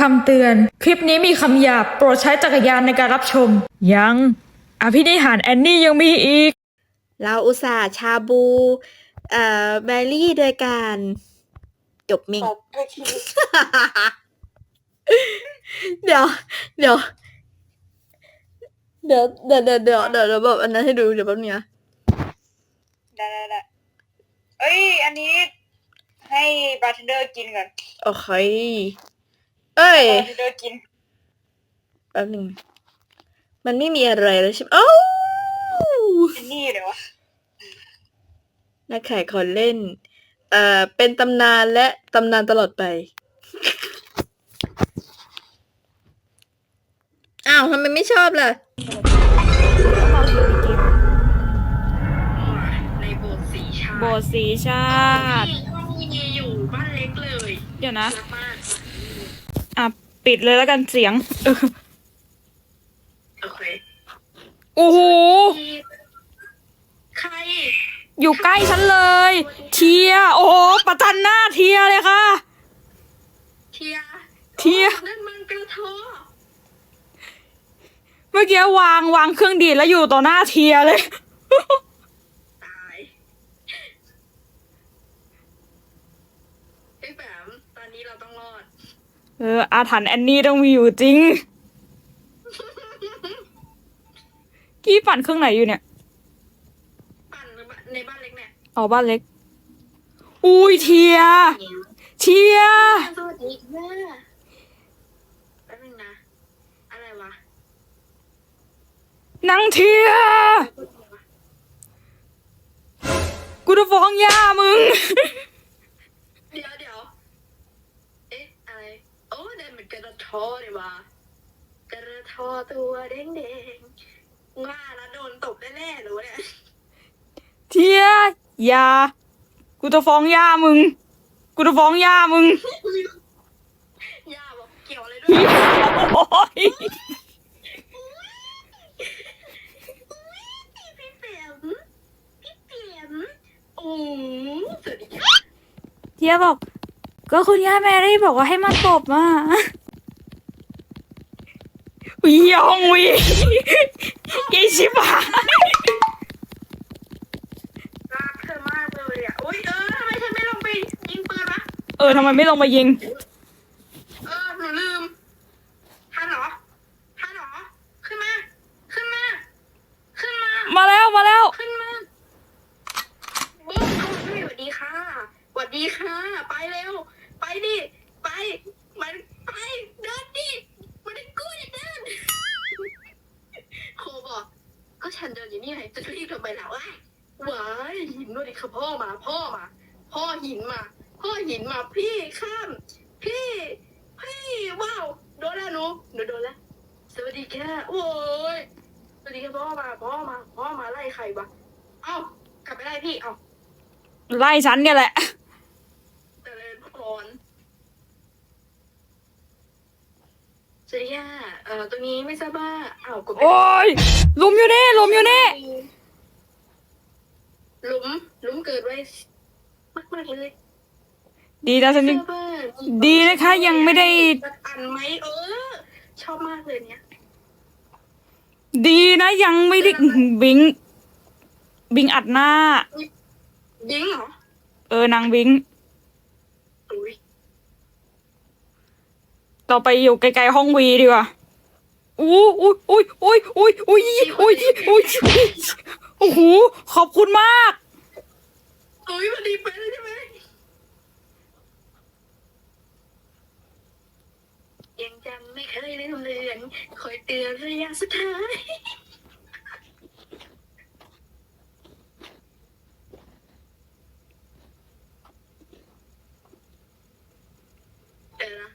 คำเตือน คลิปนี้มีคำหยาบโปรดใช้จักรยานในการรับชม ยัง อภินิหารแอนนี่ยังมีอีก เราอุตส่าห์ชาบูเอ่อแบรี่โดยการจบมิงตบไปทีเดี๋ยว เดี๋ยว เดี๋ยวเดี๋ยวเดี๋ยวเดี๋ยวเดี๋ยวเดี๋ยวแบบอันนั้นให้ดูเดี๋ยวแป๊บนึงนะได้ได้ได้เอ้ย อันนี้ให้บาร์เทนเดอร์กินก่อน โอเค เอ้ยบาร์เทนเดอร์กินแป๊บนึงมันไม่มีอะไรแล้วใช่ไหมโอ้าวอันนี้เลยวะนักขายคนเล่น เอ่อ เป็นตำนานและตำนานตลอดไป อ้าวทำไมไม่ชอบล่ะในโบสถ์สีชาโบสถ์สีชาติห้องมีอยู่บ้านเล็กเลย เดี๋ยวนะ รักมาก อะ ปิดเลยแล้วกันเสียงเออโอเคโอ้โหใครอยู่ใกล้ฉันเลย เทีย โอ้โหประจันหน้าเทียเลยค่ะ เทียเทียโอ้นั่นมันกระโทอเมื่อกี้วางวางเครื่องดีดแล้วอยู่ต่อหน้าเทียเลย ตายไอ้แบมตอนนี้เราต้องรอด เอออาถรรพ์แอนนี่ต้องมีอยู่จริง กี้ปั่นเครื่องไหนอยู่เนี่ย ปั่นในบ้านเล็กเนี่ยอ๋อบ้านเล็ก อุ้ยเทีย เทีย สวัสดีค่ะแป๊บนึงนะ อะไรวะนางเทีย กูจะฟ้องย่ามึง เดี๋ยวเดี๋ยวเอ๊ะ อะไร โอ้เดินเหมือนกระโทอเลยวะกระโทอตัวแดงแดงๆว่าแล้วโดนตบแน่ๆรู้เนี่ยเทียอย่ากูจะฟ้องย่ามึง กูจะฟ้องย่ามึงย่าบอกเกี่ยวอะไรด้วยโอ้ยพี่เปียมพี่เปียมโอ้สวัสดีค่ะเทียบอก ก็คุณย่าแมรี่บอกว่าให้มาตบมาวิยองวิยี่ชิบหายรักเธอมากเลยอะโอ้ยเออทำไมฉันไม่ลงไปยิงปืนวะเออทำไมไม่ลงมายิง เออหนูลืมทันเหรอทันเหรอ ขึ้นมา ขึ้นมา ขึ้นมา มาแล้วมาแล้ว ขึ้นมาบุ๊คเอาด้วยสวัสดีค่ะสวัสดีค่ะ ไปเร็ว ไปดิ ไป มันไป เดินดิ มันได้กู้อย่าเดิน โคบอก ก็ฉันเดินอยู่นี่ไงจะรีบทำไมล่ะวะว้ายหินด้วยดิค่ะพ่อมา พ่อมา พ่อหินมา พ่อหินมา พี่ข้าม พี่ พี่ว้าว โดนแล้วหนู หนูโดนแล้ว สวัสดีค่ะโอ้ย สวัสดีค่ะพ่อมา พ่อมา พ่อมาไล่ใครวะ เอ้ากลับไปไล่พี่ เอ้า ไล่ฉันเนี่ยแหละ เจริญพรสวัสดีค่ะเอ่อตรงนี้ไม่ทราบว่าอ้าวกดไม่โอ้ยลุมอยู่นี่ลุมอยู่นี่ หลุมหลุมเกิดไว้มากมากๆเลยดีนะฉันยังทราบว่าดีนะคะยังไม่ได้สักอันไหมเออ ชอบมากเลยเนี่ย ดีนะ ยังไม่ได้บิง บิงอัดหน้ายิงเหรอ เออนางบิงอุ้ยเราไปอยู่ไกลๆห้องวีดีกว่าอู้อุ้ยอุ้ยอุ้ยอุ้ยอุ้ยอุ้ยอุ้ยโอ้โหขอบคุณมากอุ้ยพอดีไปเลยใช่ไหมยังจำไม่เคยลืมเลือนคอยเตือนระยะสุดท้าย เดี๋ยวนะ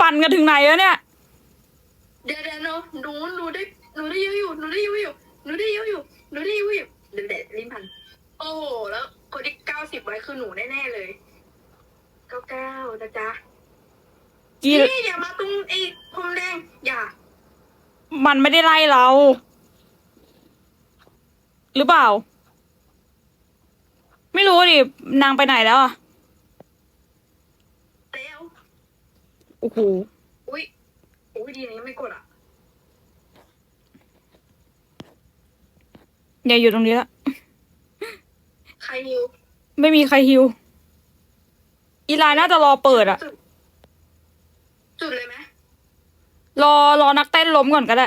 ปั่นกันถึงไหนแล้วเนี่ย เดี๋ยวเดี๋ยวหนูหนูหนูได้หนูได้เยอะอยู่หนูได้เยอะอยู่หนูได้เยอะอยู่หนูได้เยอะอยู่เดี๋ยวเดี๋ยวลิ้นพัน โอ้โหแล้วคนที่เก้าสิบไว้คือหนูแน่ๆเลยเก้าเก้านะจ๊ะกี่พี่อย่ามาตรงไอ้พรมแดงอย่า มันไม่ได้ไล่เรา หรือเปล่า ไม่รู้ดินางไปไหนแล้วอะ เร็ว โอ้โหอุ้ยอุ้ยดีนะยังไม่กดอะอย่าอยู่ตรงนี้ละ ใครฮิวไม่มีใครฮิว อีไลน์น่าจะรอเปิดอะจุดจุดเลยไหมรอรอนักเต้นล้มก่อนก็ได้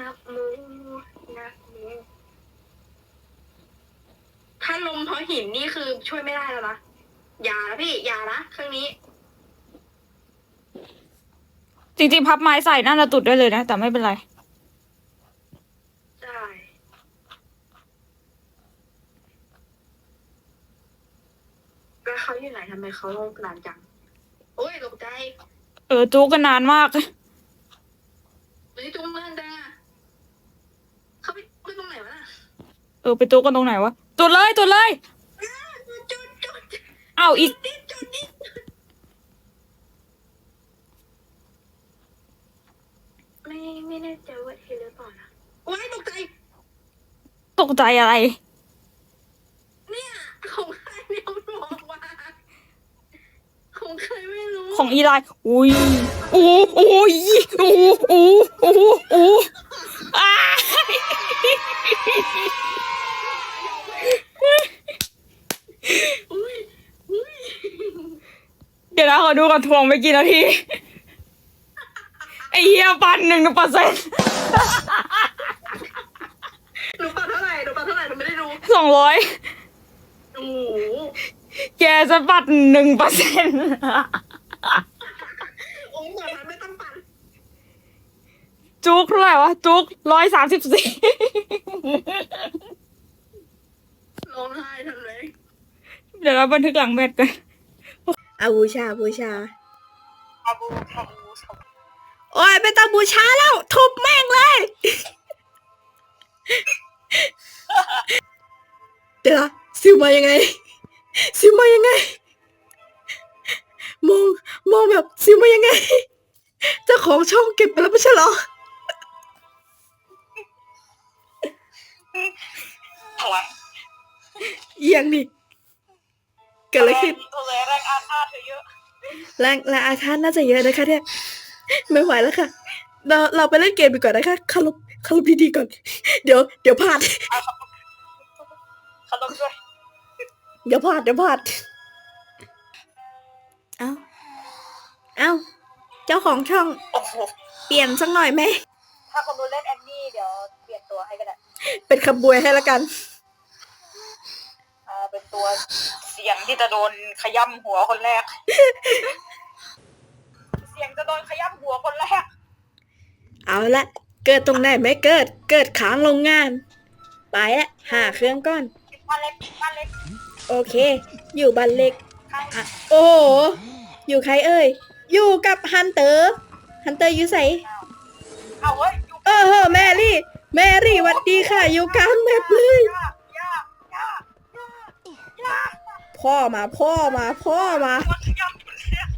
นักมูนักมู ถ้าลมเพราะหินนี่คือช่วยไม่ได้แล้วนะอย่านะพี่อย่านะเครื่องนี้ จริงๆ พับไม้ใส่น่าจะตุดได้เลยนะ แต่ไม่เป็นไร ได้ แล้วเขาอยู่ไหนทำไมเขานานจัง โอ้ยตกใจเออจูกันนานมากเฮ้ยจุ้งเรื่องดังอะเขาไปไปตรงไหนวะน่ะ เออ ไปจูกันตรงไหนวะ จุดเลยจุดเลยจุดจุดจุดเอ้าอีกนิดจุดนิดไม่ไม่แน่ใจว่าเทหรือเปล่านะโอ้ยตกใจตกใจอะไร เนี่ยของใครเนี่ยบอกว่าของใครไม่รู้ของอีไลน์อุ้ยโอ้โอ้ยโอ้โอ้โอ้โอ้อ้าอุ้ยอุ้ย เดี๋ยวนะขอดูก่อนทวงไปกี่นาที ไอเฮียปันหนึ่งเปอร์เซ็นต์หนูปัดเท่าไหร่หนูปัดเท่าไหร่หนูไม่ได้ดูสองร้อยโอ้โหแกจะปัดหนึ่งเปอร์เซ็นต์โอ้ยแบบนั้นไม่ต้องปัดจุกเท่าไหร่วะ จุกร้อยสามสิบสี่ ร้องไห้ทำไม เดี๋ ยวเราบันทึกหลังแมทกันเอาบูชาบูชาอาบูอาบูชาบูโอ้ยไม่ต้องบูชาแล้ว ทุบแม่งเลย เดี๋ยวนะซิวมายังไง ซิวมายังไง มองมองแบบซิวมายังไง เจ้าของช่องเก็บไปแล้วไม่ใช่เหรอ พลัง เอียงดิเกิดอะไรขึ้นเธอเลยแรงอาฆาตเธอเยอะแรงแรงอาฆาตน่าจะเยอะนะคะเนี่ยไม่ไหวแล้วค่ะเราเราไปเล่นเกมดีกว่อนนะคะคารพคารพดีๆก่อน เดี๋ยว เดี๋ยวพลาดเอาครับขนมด้วยเดี๋ยวพลาดเดี๋ยวพลาดเอ้าเอ้าเจ้าของช่องโอ้โหเปลี่ยนสักหน่อยไหมถ้าคนดูเล่นแอนนี่เดี๋ยวเปลี่ยนตัวให้ก็ได้เป็นขบวยให้ละกัน อ่าเป็นตัวเสียงที่จะโดนขย้ำหัวคนแรก เสียงจะโดนขย้ำหัวคนแรก เอาละ เกิดตรงไหนไม่เกิด เกิดค้างโรงงาน ไปละหาเครื่องก่อน บ้านเล็กบ้านเล็กโอเค อยู่บ้านเล็กข้างอะโอ้โห อยู่ใครเอ่ย อยู่กับฮันเตอร์ ฮันเตอร์อยู่ใส่เอาเฮ้ยอยู่เออเฮ้อแมรี่ แมรี่หวัดดีค่ะ อยู่กลางแมปเลยยากยากยากยาก พ่อมาพ่อมาพ่อมา มันขย้ำคนแรก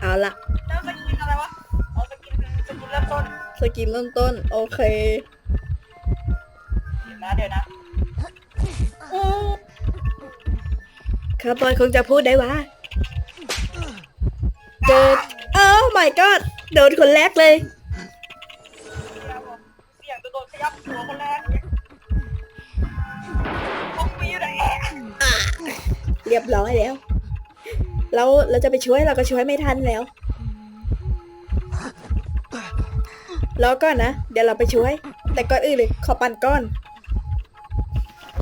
เอาละแล้วสกินอะไรวะเอาสกินสกินเริ่มต้นสกินเริ่มต้น โอเคเดี๋ยวนะเดี๋ยวนะครับบอยคงจะพูดได้ว่าเกิดเอ้า my god โดนคนแรกเลย เสียงจะโดนขย้ำหัวคนแรก เรียบร้อยแล้ว เราเราจะไปช่วยเราก็ช่วยไม่ทันแล้วรอก่อนนะ เดี๋ยวเราไปช่วย แต่ก่อนอื่นเลยขอปั่นก้อน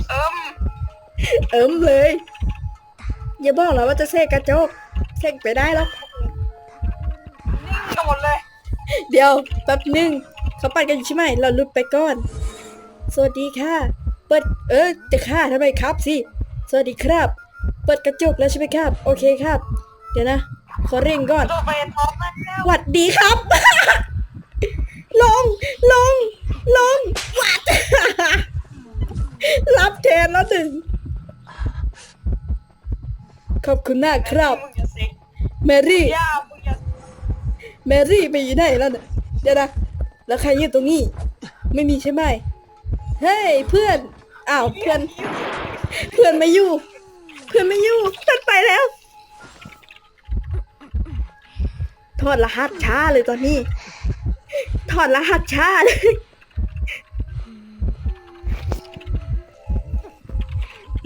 เอิ่มเอิมเลย อย่าบอกเราว่าจะเสกกระจกเสกไปได้หรอกนิ่งกันหมดเลย เดี๋ยวแป๊บหนึ่งเขาปั่นกันอยู่ใช่ไหมเราลุดไปก่อน สวัสดีค่ะ เปิด เออจะฆ่าทำไมครับสิ สวัสดีครับ เปิดกระจกแล้วใช่ไหมครับ โอเคครับ เดี๋ยวนะ ขอเร่งก่อนโดนไปท็อปแล้วหวัดดีครับ ลง ลง ลงหวัด รับแทนแล้วหนึ่ง ขอบคุณมากครับ มึงอย่าสิแมรี่ ย่ามึงอย่าแมรี่ไปอยู่ไหนแล้วเนี่ยเดี๋ยวนะ แล้วใครยืนตรงนี้ ไม่มีใช่ไหม เฮ้ยเพื่อน อ้าวเพื่อนเเพื่อนไม่อยู่ เพื่อนไม่อยู่เพื่อนไปแล้ว ถอดรหัสช้าเลยตอนนี้ ถอดรหัสช้าเลย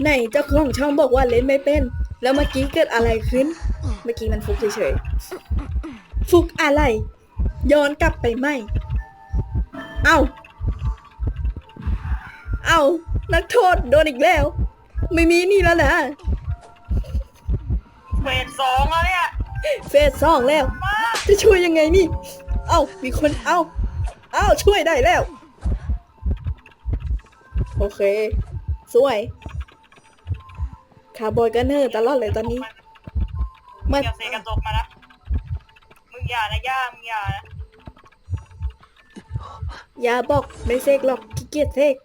ไหนเจ้าของช่องบอกว่าเล่นไม่เป็น แล้วเมื่อกี้เกิดอะไรขึ้น เมื่อกี้มันฟุกเฉยๆ ฟุกอะไร ย้อนกลับไปไหม เอาเอานักโทษโดนอีกแล้ว ไม่มีนี่แล้วนะ เฟสสองแล้วเนี่ยเฟสสองแล้วจะช่วยยังไงนี่ เอามีคน เอาเอาช่วยได้แล้ว โอเค สวย คาร์บอยกันเนอร์ตลอดเลยตอนนี้มึมางอย่าเสกกระจกมานะมึงอย่านะย่ามึงอย่านะอย่าบอกไม่เซกหรอกขี้เกียจเซก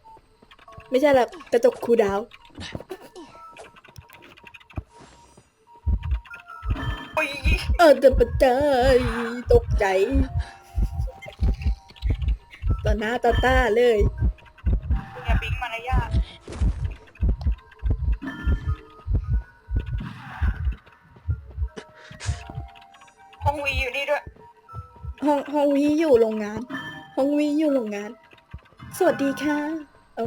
ไม่ใช่หรอกกระจกคูลดาวน์ เออแต่ปัจจัยตกใจต่อหน้าต่อตาเลยมึงอย่าปิ๊งมานะย่าห้องวีอยู่นี่ด้วย ห้องห้องวีอยู่โรงงาน ห้องวีอยู่โรงงาน สวัสดีค่ะ เอา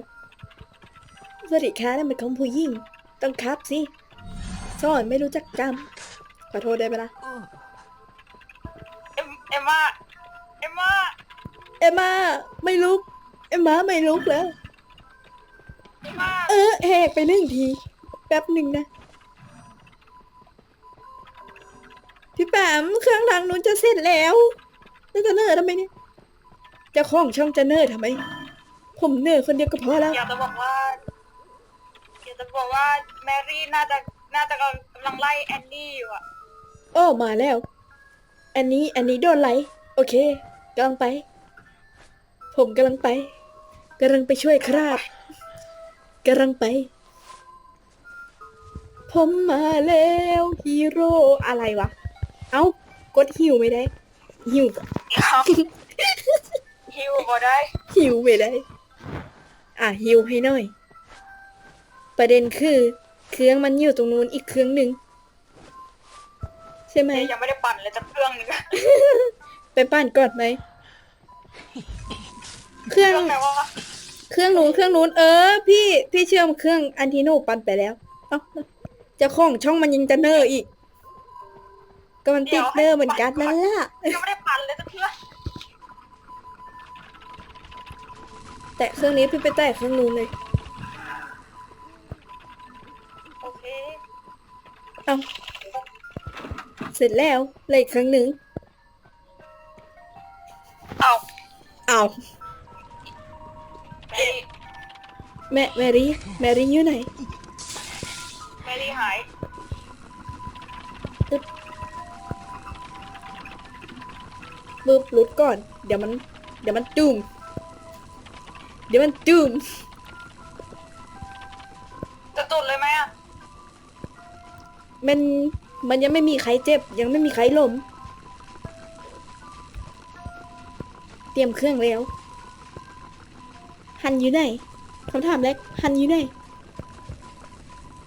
สวัสดีค่ะนั่นเป็นของผู้หญิงต้องครับสิสอนไม่รู้จักจำ ขอโทษได้ไหมล่ะ เอ็มเอ็มมาเอ็มมาเอมมาไม่ลุก เอมมาไม่ลุกแล้ว เอ็มมาเออแหกไปหนึ่งที แป๊บหนึ่งนะ พี่แปมเครื่องทางนู้นจะเสร็จแล้วแล้วจะเนอร์ทำไมเนี่ยเจะของช่องจะเนอร์ทำไม ผมเนอร์คนเดียวก็พอแล้ว อยากจะบอกว่าอยากจะบอกว่าแมรี่น่าจะน่าจะกำลังไล่แอนนี่อยู่อะ โอ้มาแล้ว อันนี้อันนี้โดนไหล โอเคกำลังไป ผมกำลังไปกำลังไปช่วยครับกำลังไป ผมมาแล้วฮีโร่อะไรวะ เอ้ากดหิวไม่ได้ หิวครับฮิวก็ได้ หิวไม่ได้ อะหิวให้หน่อย ประเด็นคือ เครื่องมันอยู่ตรงนู้นอีกเครื่องหนึ่ง ใช่ไหมยังไม่ได้ปั่นเลยจะเครื่องนึงอะไปปั่นก่อนไหมเครื่องเครื่อง ไหนวะเครื่องนู้นเครื่องนู้นเออ พี่พี่เชื่อมเครื่องอันทีโนปั่นไปแล้ว เอ้าเจะของช่องมันยังจะเนอร์อีก ก็มันติดเนอร์เหมือนกันนั่นล่ะยังไม่ได้ปั่นเลยจะเครื่องแต่เครื่องนี้พี่ไปแตะเครื่องนู้นเลย โอเค เอาเส ร็จแล้วเหลยเครื่องหนึ่งเอาเอาแมรี่แม่แมรี่แมรี่อยู่ไหนแมรี่หายบึบหลุดก่อน เดี๋ยวมัน เดี๋ยวมันจุ่มเดี๋ยวมันจุ่มจะตุดเลยไหมอะมัน มันยังไม่มีใครเจ็บ ยังไม่มีใครล้ม เตรียมเครื่องแล้ว หันอยู่ไหนคำถามแรกหันอยู่ไหน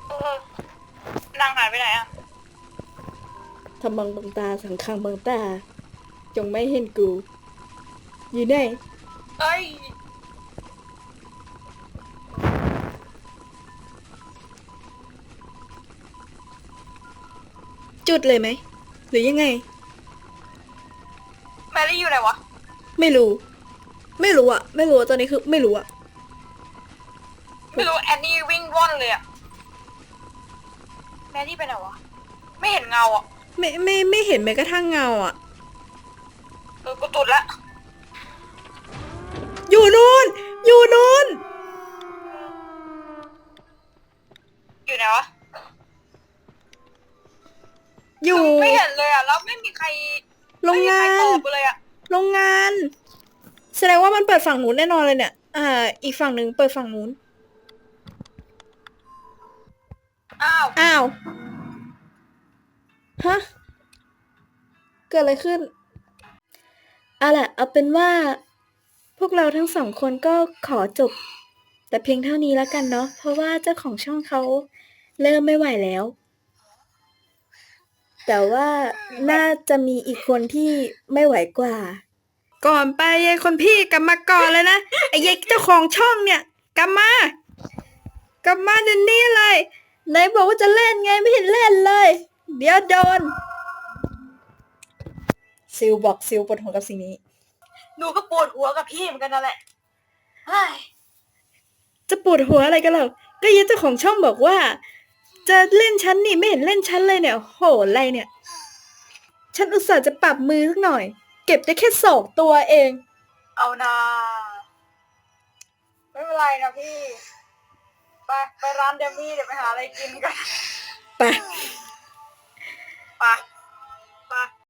เออนางหายไปไหนอะทำบังบังตาสังขังบังตา จงไม่เห็นกู อยู่ไหน เอ้ย จุดเลยไหม หรือยังไง แมรี่อยู่ไหนวะ ไม่รู้ ไม่รู้อะไม่รู้อะตอนนี้คือไม่รู้อะไม่รู้แอนนี่วิ่งว่อนเลยอะแมรี่ไปไหนวะ ไม่เห็นเงาอะไม่ไม่ไม่เห็นแม้กระทั่งเงาอะเออกูตุดละ อยู่นู่น อยู่นู่น อยู่ไหนวะ อยู่ ไม่เห็นเลยอะแล้วไม่มีใครโรงงาไม่มีใครตนอบกูเลยอะโรงงาน แสดงว่ามันเปิดฝั่งนู้นแน่นอนเลยเนี่ย อ่า อีกฝั่งหนึ่งเปิดฝั่งนู้น อ้าวอ้าว ฮะ เกิดอะไรขึ้นเอาล่ะเอาเป็นว่า พวกเราทั้งสองคนก็ขอจบ แต่เพียงเท่านี้แล้วกันเนาะ เพราะว่าเจ้าของช่องเขาเริ่มไม่ไหวแล้ว แต่ว่าน่าจะมีอีกคนที่ไม่ไหวกว่า ก่อนไปยายคนพี่กลับมาก่อนเลยนะไอ้ยายเจ้าของช่องเนี่ยกลับมากลับมาเดี๋ยวนี้เลยไหนบอกว่าจะเล่นไงไม่เห็นเล่นเลย เดี๋ยวโดนซิลบอกซิลปวดหัวกับสิ่งนี้ หนูก็ปวดหัวกับพี่เหมือนกันนั่นแหละเฮ้ยจะปวดหัวอะไรกันหรอก็ยายเจ้าของช่องบอกว่า จะเล่นฉันนี่ไม่เห็นเล่นฉันเลยเนี่ย โหอะไรเนี่ย ฉันอุตส่าห์จะปรับมือสักหน่อย เก็บได้แค่สองตัวเอง เอานาไม่เป็นไรนะพี่ ไปไปร้านเดมี่เดี๋ยวไปหาอะไรกินกันไปไป